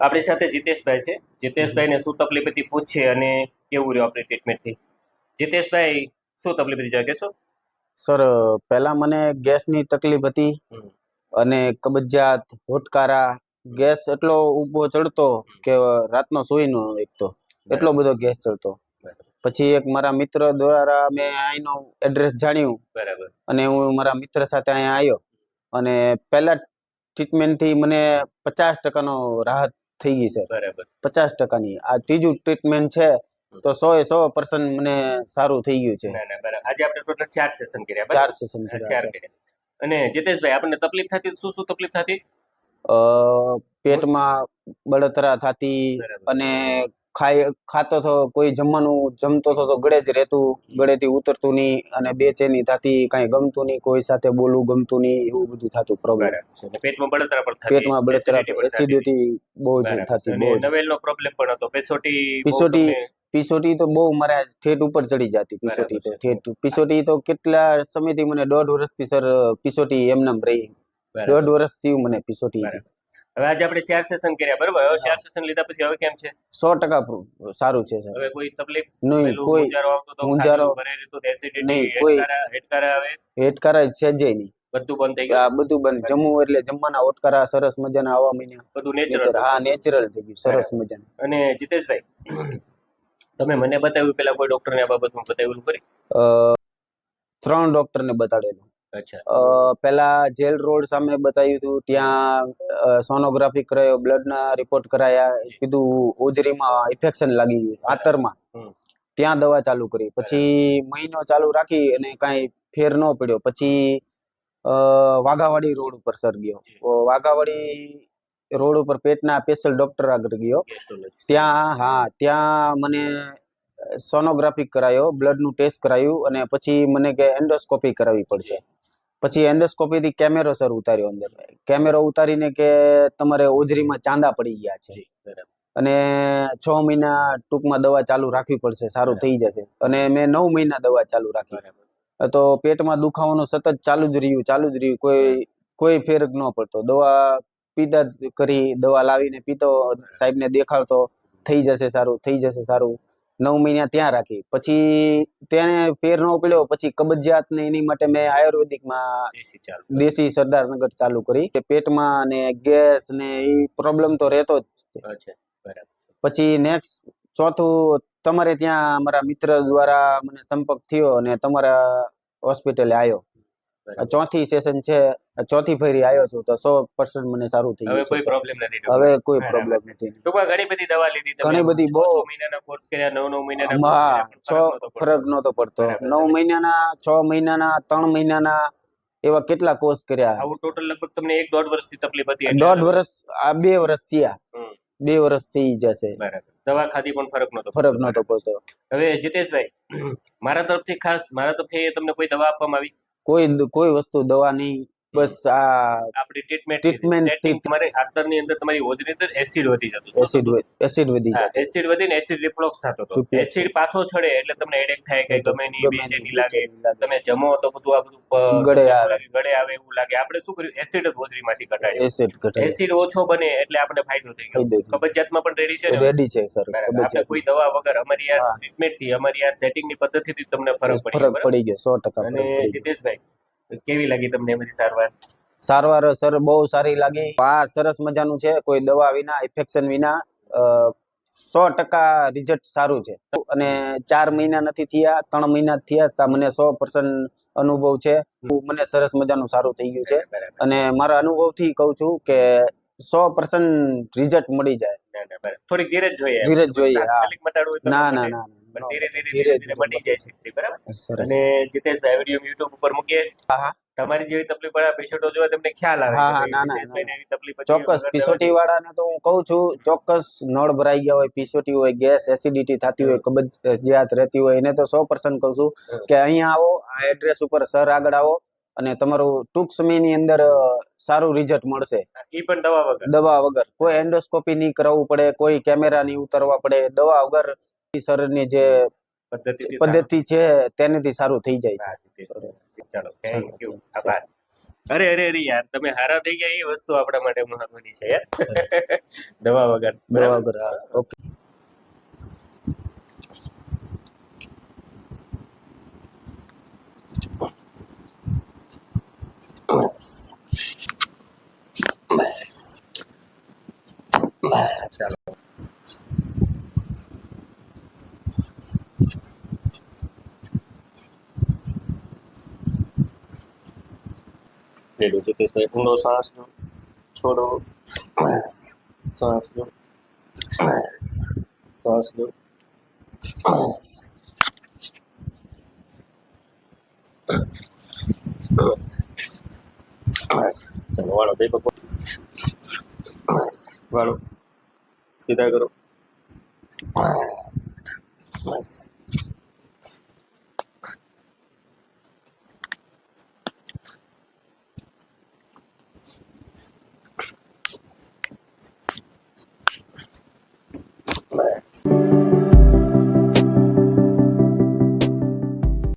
આપણી સાથે જીતેશભાઈ છે. જીતેશભાઈને શું તકલીફ હતી પૂછશે અને કેવું રહ્યું આપણી ટ્રીટમેન્ટથી જીતેશભાઈ શું તકલીફ હતી કહેશો? સર પહેલા મને ગેસની તકલીફ હતી અને કબજિયાત હોટકારા ગેસ એટલો ઊભો ચડતો કે રાતનો સુઈ નો એકતો. એટલો બધો ગેસ ચડતો. પછી એક મારા મિત્ર દ્વારા મેં અહીંનો એડ્રેસ જાણ્યું બરાબર. અને હું મારા મિત્ર સાથે અહીંયા આવ્યો. અને પહેલા ટ્રીટમેન્ટથી મને પચાસ ટકાનો રાહત થઈ ગઈ છે. બરાબર. પચાસ ટકાની. આ ત્રીજું ટ્રીટમેન્ટ છે તો સો એ સો પર્સન્ટ મને સારું થઈ ગયું છે. આજે આપણે ટોટલ ચાર સેશન કર્યા ચાર? સેશન ચાર કર્યા. અને જીતેશભાઈ આપણને તકલીફ થતી શું શું તકલીફ થતી? પેટમાં બળતરા થતી અને ખાઈ ખાતો તો કોઈ જમવાનું જમતો તો તો ગળે જ રહેતું ગળેથી ઉતરતું નહીં અને બેચેની થતી કાંઈ ગમતું નહીં કોઈ સાથે બોલવું ગમતું નહીં એવું બધું થતું પ્રોબ્લેમ પેટમાં બળતરા પણ થતી પેટમાં બળતરા. એસિડિટી બહુ જ. થતી બહુ નવેલનો પ્રોબ્લેમ પણ હતો. પેસોટી પીસોટી તમને- તો બહુ મારા ઠેઠ ઉપર ચડી જતી પિસોટી તો ઠેઠ. પિસોટી તો કેટલા સમયથી મને દોઢ વર્ષથી સર પિસોટી એમનેમ રહી. દોઢ વર્ષથી મને પિસોટી બરાબર. હવે આજે આપણે ચાર સેશન કર્યા બરાબર? હવે ચાર સેશન લીધા પછી હવે કેમ છે? સો ટકા સારું છે હવે કોઈ તકલીફ? નહીં કોઈ ઊંઝારો હેડકારા આવે? હેટકારા છે જ નહીં. બધું બંધ થઈ આ ગયું બધું. બંધ જમવું એટલે જમવાના ઓટકારા સરસ મજાના આવવા મહિના બધું નેચરલ હા નેચરલ થઈ ગયું સરસ મજાના. અને જીતેશભાઈ તમે મને બતાવ્યું પેલા કોઈ ડોક્ટરને આ બાબતમાં બતાવ્યું કરી ત્રણ ડોક્ટરને બતાડેલું. પહેલા જેલ રોડ સામે બતાવ્યું હતું ત્યાં સોનોગ્રાફી કરાયો બ્લડના રિપોર્ટ કરાયા કીધું ઓજરીમાં ઇન્ફેક્શન લાગી ગયું આતરમાં. ત્યાં દવા ચાલુ કરી. પછી મહિનો ચાલુ રાખી અને કાંઈ ફેર ન પડ્યો. પછી વાઘાવાડી રોડ ઉપર સર ગયો. વાઘાવાડી રોડ ઉપર પેટના સ્પેશિયલ ડોક્ટર આગળ ગયો. ત્યાં હા ત્યાં મને સોનોગ્રાફી કરાયો બ્લડનું ટેસ્ટ કરાયું અને પછી મને કે એન્ડોસ્કોપી કરાવવી પડશે. પછી એન્ડોસ્કોપીથી કેમેરો સર ઉતાર્યો અંદર. કેમેરો ઉતારીને કે તમારે ઓજરીમાં ચાંદા પડી ગયા છે. અને છ મહિના ટૂંકમાં દવા ચાલુ રાખવી પડશે સારું થઈ જશે. અને મેં નવ મહિના દવા ચાલુ રાખી. તો પેટમાં દુખાવાનું સતત ચાલુ જ રહ્યું ચાલુ જ રહ્યું. કોઈ કોઈ ફેરક ન પડતો. દવા પીતા કરી દવા લાવીને પીતો સાહેબને દેખાડતો. થઈ જશે સારું થઈ જશે સારું. નવ મહિના ત્યાં રાખી. પછી તેને ફેર ન પડ્યો પછી કબજિયાત ને એની માટે મેં આયુર્વેદિકમાં દેશી સરદારનગર ચાલુ કરી. કે પેટમાં ને ગેસ ને એ પ્રોબ્લેમ તો રહેતો જ બરાબર. પછી નેક્સ્ટ ચોથું તમારે ત્યાં મારા મિત્ર દ્વારા મને સંપર્ક થયો અને તમારા હોસ્પિટલે આવ્યો. ચોથી સેશન છે ચોથી ફેરી આવ્યો છું તો સો પર્સન્ટ મને સારું થઈ હવે કોઈ પ્રોબ્લેમ નથી હવે કોઈ પ્રોબ્લેમ નથી. ટૂંકમાં ઘણી બધી દવા લીધી ઘણી બધી બહુ. મહિનાના કોર્સ કર્યા નવ નવ મહિનાના હા છ ફરક. નતો પડતો. નવ મહિનાના છ મહિનાના ત્રણ મહિનાના એવા કેટલા કોર્સ કર્યા? આવું ટોટલ લગભગ તમને એક દોઢ વર્ષથી તકલીફ હતી દોઢ વર્ષ આ બે વર્ષ થયા. બે વર્ષ થઈ જશે. બરાબર. દવા ખાધી પણ ફરક નહોતો ફરક. નતો પડતો. હવે જીતેશભાઈ મારા તરફથી ખાસ મારા તરફથી તમને કોઈ દવા આપવામાં આવી? કોઈ કોઈ વસ્તુ દવા નહીં બસ આ આપણી ટ્રીટમેન્ટ ટ્રીટમેન્ટ તમારે આંતરની અંદર તમારી હોજરી અંદર એસિડ વધી જતું એસિડ એસિડ વધી જાય એસિડ વધીને એસિડ રિફ્લોક્સ થતો હતો. એસિડ પાછો છડે એટલે તમને હેડેક થાય કે ગમે નહીં બેચેની લાગે. તમે જમો તો બધું આ બધું ગળે આવે. ગળે આવે એવું લાગે. આપણે શું કર્યું? એસિડ જ હોજરીમાંથી ઘટાડ્યું એસિડ ઘટાડે એસિડ ઓછો બને એટલે આપણે ફાયદો થઈ ગયો. કબજિયાતમાં પણ રેડી છે રેડી છે સર આપણે કોઈ દવા વગર અમારી આ. ટ્રીટમેન્ટથી અમારી આ સેટિંગની પદ્ધતિ થી તમને ફરક પડી ગયો સો ટકા અને જીતેશભાઈ કેવી લાગી તમને બધી સારવાર? સારવાર સર બહુ સારી લાગી. આ સરસ મજાનું છે કોઈ દવા વિના ઇન્ફેક્શન વિના સો ટકા રિઝલ્ટ સારું છે. અને ચાર મહિના નથી થયા ત્રણ મહિના થયા તા મને સો પર્સન્ટ અનુભવ છે. મને સરસ મજાનું સારું થઈ ગયું છે. અને મારા અનુભવથી કહું છું કે સો પર્સન્ટ રિઝલ્ટ મળી જાય. થોડીક ધીરજ જોઈએ. ધીરજ જોઈએ, ના ના ના. પણ ધીરે ધીરે ધીરે ધીરે ધીરે મટી જાય છે. બરાબર? અને જીતેશભાઈ વીડિયો યુટ્યુબ ઉપર મૂકીએ. હા, હા. તમારી જેવી તકલીફ વાળા પેશન્ટો જોવે તમને ખ્યાલ આવે હા, કે હા, ભાઈ ના, ના, જીતેશભાઈને એવી તકલીફ હતી, ચોક્કસ પીસોટી વાળાને તો હું કહું છું ચોક્કસ નળ ભરાઈ ગયા હોય પીસોટી હોય ગેસ એસિડિટી થતી હોય કબજિયાત રહેતી હોય એને તો સો પર્સન્ટ કહું છું કે અહીંયા આવો આ એડ્રેસ ઉપર સર આગળ આવો અને તમારું ટૂંક સમયની અંદર સારું રિઝલ્ટ મળશે. એ પણ દવા વગર. દવા વગર. કોઈ એન્ડોસ્કોપી નહીં કરાવવું પડે કોઈ કેમેરા નહીં ઉતારવા પડે દવા વગર શરીરની જે પદ્ધતિ છે તેનાથી સારું થઈ જાય છે. ચાલો થેન્ક યુ આભાર. અરે અરે અરે યાર તમે હારા થઈ ગયા. એ વસ્તુ આપણા માટે મહત્વની છે. યાર દવા વગર. દવા બરાબર? વગર ઓકે ચાલો રેડું જીતેશભાઈ ઊંડો શ્વાસ લો છોડો બસ. શ્વાસ લો બસ. શ્વાસ લો. બસ. બસ. ચાલો વાળો બે પગ બસ. વાળો. સીધા કરો. બસ.